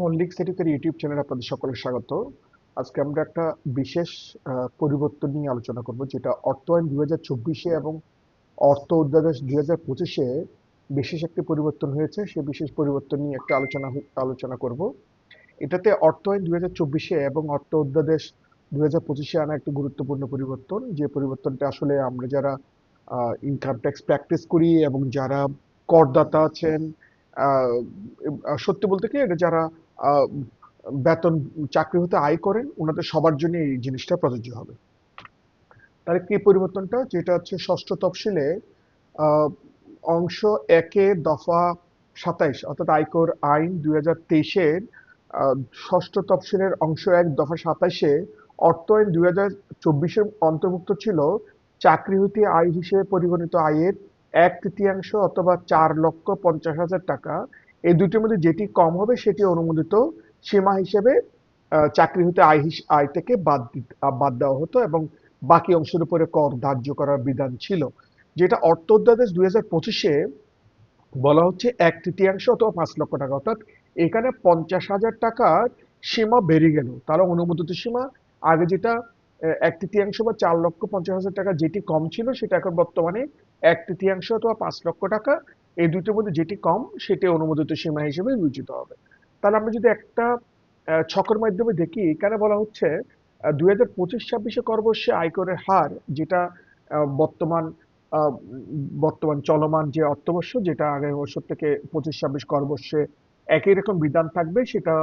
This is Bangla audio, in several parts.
মল্লিক সেটিকের ইউটিউব চ্যানেলে আপনাদের সকলের স্বাগত। আজকে আমরা একটা বিশেষ পরিবর্তন নিয়ে আলোচনা করব, যেটা অর্থ আইন দুই হাজার চব্বিশে এবং অর্থ অধ্যাদেশ দুই হাজার পঁচিশে বিশেষ একটি পরিবর্তন হয়েছে। সেই বিশেষ পরিবর্তন নিয়ে একটা আলোচনা আলোচনা করব। এটাতে অর্থ আইন দুই হাজার চব্বিশে এবং অর্থ অধ্যাদেশ দুই হাজার পঁচিশে আনা একটি গুরুত্বপূর্ণ পরিবর্তন। যে পরিবর্তনটা আসলে আমরা যারা ইনকাম ট্যাক্স প্র্যাকটিস করি এবং যারা করদাতা আছেন সত্যি বলতে কি, এটা যারা বেতন, চাকরি হতে আয় করেন, ওনাদের সবার জন্য এই জিনিসটা প্রযোজ্য হবে। তাহলে কি পরিবর্তনটা? যেটা হচ্ছে ষষ্ঠ তফসিলে অংশ একে দফা সাতাইশ, অর্থাৎ আয়কর আইন দুই হাজার তেইশের ষষ্ঠ তফসিলের অংশ এক দফা সাতাইশে, অর্থ আইন দুই হাজার চব্বিশের অন্তর্ভুক্ত ছিল চাকরি হইতে আয় হিসেবে পরিগণিত আয়ের এক তৃতীয়াংশ অথবা চার লক্ষ পঞ্চাশ হাজার টাকা। এই দুটির মধ্যে যেটি কম হবে সেটি অনুমোদিত সীমা হিসেবে চাকরি হতে আয় আয় থেকে বাদ বাদ দেওয়া হতো এবং বাকি অংশের উপরে কর ধার্য করার বিধান ছিল। যেটা অর্থ অধ্যাদেশ দুই পঁচিশে বলা হচ্ছে এক তৃতীয়াংশ অথবা পাঁচ লক্ষ টাকা। অর্থাৎ এখানে পঞ্চাশ হাজার টাকার সীমা বেড়ে গেল। তাহলে অনুমোদিত সীমা। আগে যেটা এক তৃতীয়াংশ বা চার লক্ষ পঞ্চাশ হাজার টাকা যেটি কম ছিল সেটা এখন বর্তমানে এক তৃতীয়াংশ অথবা পাঁচ লক্ষ টাকা। এই দুইটির মধ্যে যেটি কম, সেটি অনুমোদিত সীমা হিসেবে বিবেচিত হবে। তাহলে আমরা যদি একটা ছকের মাধ্যমে দেখি, এখানে বলা হচ্ছে দুই হাজার পঁচিশ ছাব্বিশে করবর্ষে আয়করের হার, যেটা বর্তমান বর্তমান চলমান যে অর্থবর্ষ, যেটা আগের বছর থেকে পঁচিশ ছাব্বিশ করবর্ষে একই রকম বিধান থাকবে, সেটা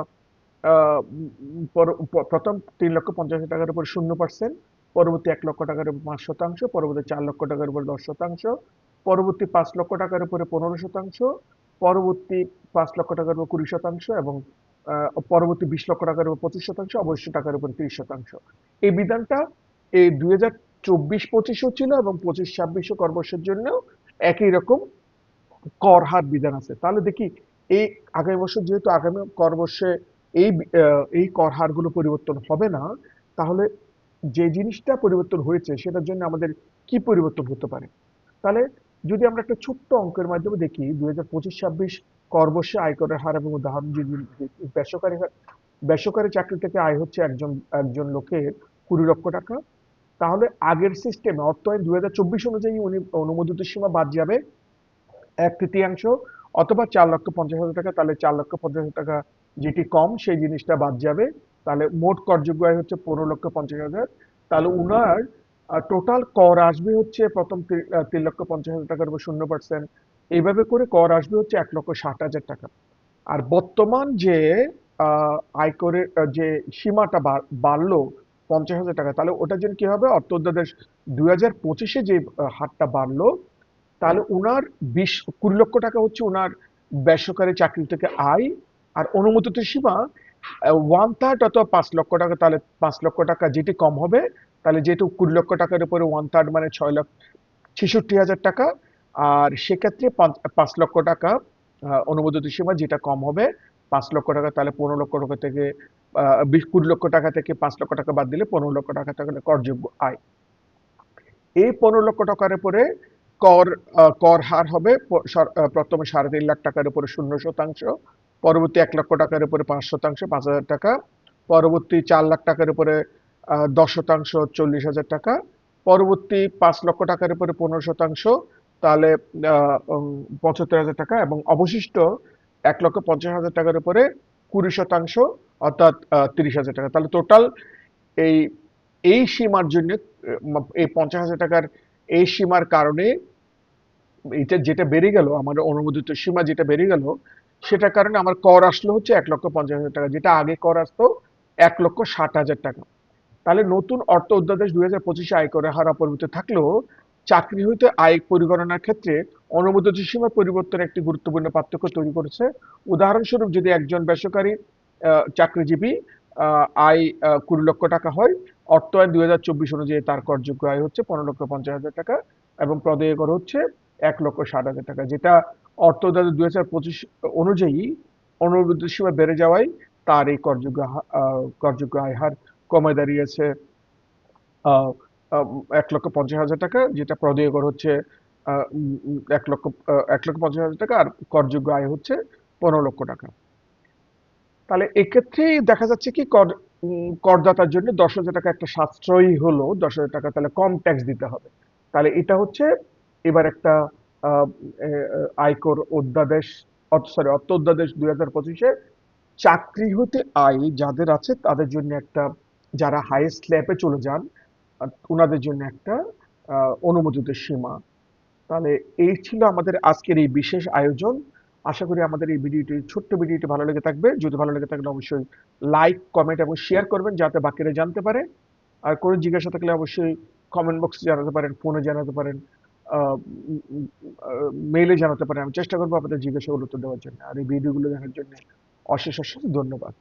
প্রথম তিন লক্ষ পঞ্চাশ হাজার টাকার উপর শূন্য পার্সেন্ট পরবর্তী এক লক্ষ টাকার উপর পাঁচ শতাংশ, পরবর্তী চার লক্ষ টাকার উপর দশ শতাংশ পরবর্তী পাঁচ লক্ষ টাকার উপরে পনেরো শতাংশ, পরবর্তী পাঁচ লক্ষ টাকার উপর কুড়ি শতাংশ এবং পরবর্তী বিশ লক্ষ টাকার উপর পঁচিশ শতাংশ অবশ্য টাকার উপর তিরিশ শতাংশ। এই বিধানটা এই দুই হাজার চব্বিশ পঁচিশও ছিল এবং পঁচিশ ছাব্বিশও করবর্ষের জন্য একই রকম কর হার বিধান আছে। তাহলে দেখি, এই আগামী বছর যেহেতু আগামী কর বর্ষে এই এই কর হারগুলো পরিবর্তন হবে না, তাহলে যে জিনিসটা পরিবর্তন হয়েছে সেটার জন্য আমাদের কি পরিবর্তন হতে পারে? তাহলে যদি আমরা একটা ছোট্ট অঙ্কের মাধ্যমে দেখি, দুই হাজার পঁচিশ, ছাব্বিশ কর বর্ষে আয়করের হার এবং উদাহরণ যদি বেসরকারি বেসরকারি চাকরি থেকে আয় হচ্ছে একজন একজন লোকের কুড়ি লক্ষ টাকা, তাহলে আগের সিস্টেমে অর্থ আইন দুই চব্বিশ অনুযায়ী উনি অনুমোদিত সীমা বাদ যাবে এক তৃতীয়াংশ, অথবা চার লক্ষ পঞ্চাশ হাজার টাকা, তাহলে চার লক্ষ পঞ্চাশ হাজার টাকা যেটি কম, সেই জিনিসটা বাদ যাবে। তাহলে মোট করযোগ্য আয় হচ্ছে পনেরো লক্ষ পঞ্চাশ হাজার। তাহলে উনার টোটাল কর আসবে হচ্ছে প্রথম তিন লক্ষ পঞ্চাশ হাজার টাকার উপর শূন্য পার্সেন্ট এইভাবে করে কর আসবে হচ্ছে এক লক্ষ ষাট হাজার টাকা। আর বর্তমান যে আয়করের যে সীমাটা বাড়লো পঞ্চাশ হাজার টাকা, তাহলে ওটার জন্য কি হবে? অর্থ অধ্যাদেশ দুই হাজার পঁচিশে যে হারটা বাড়লো, তাহলে ওনার বিশ, কুড়ি লক্ষ টাকা হচ্ছে ওনার বেসরকারি চাকরি থেকে আয় আর অনুমোদিত সীমা ওয়ান থার্ড অথবা পাঁচ লক্ষ টাকা, তাহলে পাঁচ লক্ষ টাকা যেটি কম হবে তাহলে যেহেতু কুড়ি লক্ষ টাকার উপরে ওয়ান থার্ড মানে ছয় লক্ষ ছেষট্টি হাজার টাকা, আর সেক্ষেত্রে পাঁচ লক্ষ টাকা অনুমোদিত সীমা যেটা কম হবে, পাঁচ লক্ষ টাকা, তাহলে পনেরো লক্ষ টাকা থেকে বিশ, কুড়ি লক্ষ টাকা থেকে পাঁচ লক্ষ টাকা বাদ দিলে পনেরো লক্ষ টাকা তাহলে করযোগ্য আয়। এই পনেরো লক্ষ টাকার উপরে কর কর হার হবে প্রথমে সাড়ে তিন লাখ টাকার উপরে শূন্য শতাংশ, পরবর্তী এক লক্ষ টাকার উপরে পাঁচ শতাংশ, পাঁচ হাজার টাকা, পরবর্তী চার লাখ টাকার উপরে দশ শতাংশ চল্লিশ হাজার টাকা। পরবর্তী পাঁচ লক্ষ টাকার উপরে পনেরো শতাংশ, তাহলে পঁচাত্তর হাজার টাকা এবং অবশিষ্ট এক লক্ষ পঞ্চাশ হাজার টাকার উপরে কুড়ি শতাংশ, অর্থাৎ তিরিশ হাজার টাকা। তাহলে টোটাল এই এই সীমার জন্য এই পঞ্চাশ হাজার টাকার এই সীমার কারণে এটা যেটা বেড়ে গেল, আমার অনুমোদিত সীমা যেটা বেড়ে গেল, সেটার কারণে আমার কর আসলো হচ্ছে এক লক্ষ পঞ্চাশ হাজার টাকা, যেটা আগে কর আসতো এক লক্ষ ষাট হাজার টাকা। তাহলে নতুন অর্থ অধ্যাদেশ দুই হাজার পঁচিশে আয়করের হার অপরিবর্তিত থাকলেও চাকরি হইতে আয় পরিগণনার ক্ষেত্রে অনুমোদিত সীমা পরিবর্তন একটি গুরুত্বপূর্ণ পার্থক্য তৈরি করেছে। উদাহরণস্বরূপ যদি একজন বেসরকারি চাকরিজীবী আয় কুড়ি লক্ষ টাকা হয়, অর্থ আইন দুই হাজার চব্বিশ অনুযায়ী তার করযোগ্য আয় হচ্ছে পনেরো লক্ষ পঞ্চাশ হাজার টাকা এবং প্রদেয় কর হচ্ছে এক লক্ষ ষাট হাজার টাকা। যেটা অর্থ দুই হাজার পঁচিশ অনুযায়ী অনুমোদিত সীমা বেড়ে যাওয়ায় তার এই করযোগ্য করযোগ্য আয় হার কমে দাঁড়িয়েছে। এক লক্ষ পঞ্চাশ হাজার টাকা, যেটা প্রদেয় কর হচ্ছে এক লক্ষ এক লক্ষ পঞ্চাশ হাজার টাকা, আর করযোগ্য আয় হচ্ছে পনেরো লক্ষ টাকা। তাহলে এক্ষেত্রে দেখা যাচ্ছে কি, কর করদাতার জন্য দশ হাজার টাকা একটা সাশ্রয়ী হলো, দশ হাজার টাকা তাহলে কম ট্যাক্স দিতে হবে। তাহলে এটা হচ্ছে এবার একটা আয়কর অধ্যাদেশ সরি অর্থ অধ্যাদেশ দুই হাজার পঁচিশে চাকরি হতে আয় যাদের আছে তাদের জন্য একটা যারা হাইয়েস্ট ল্যাপে চলে যান ওনাদের জন্য একটা অনুমোদিত সীমা। তাহলে এই ছিল আমাদের আজকের এই বিশেষ আয়োজন। আশা করি আমাদের এই ভিডিওটি, ছোট্ট ভিডিওটি ভালো লেগে থাকবে। যদি ভালো লেগে থাকলে অবশ্যই লাইক কমেন্ট এবং শেয়ার করবেন যাতে বাকিরা জানতে পারে। আর কোনো জিজ্ঞাসা থাকলে অবশ্যই কমেন্ট বক্সে জানাতে পারেন ফোনে জানাতে পারেন মেইলে জানাতে পারেন। আমি চেষ্টা করব আপনাদের জিজ্ঞাসাগুলো উত্তর দেওয়ার জন্য। আর এই ভিডিওগুলো দেখার জন্য অশেষ অশেষ ধন্যবাদ।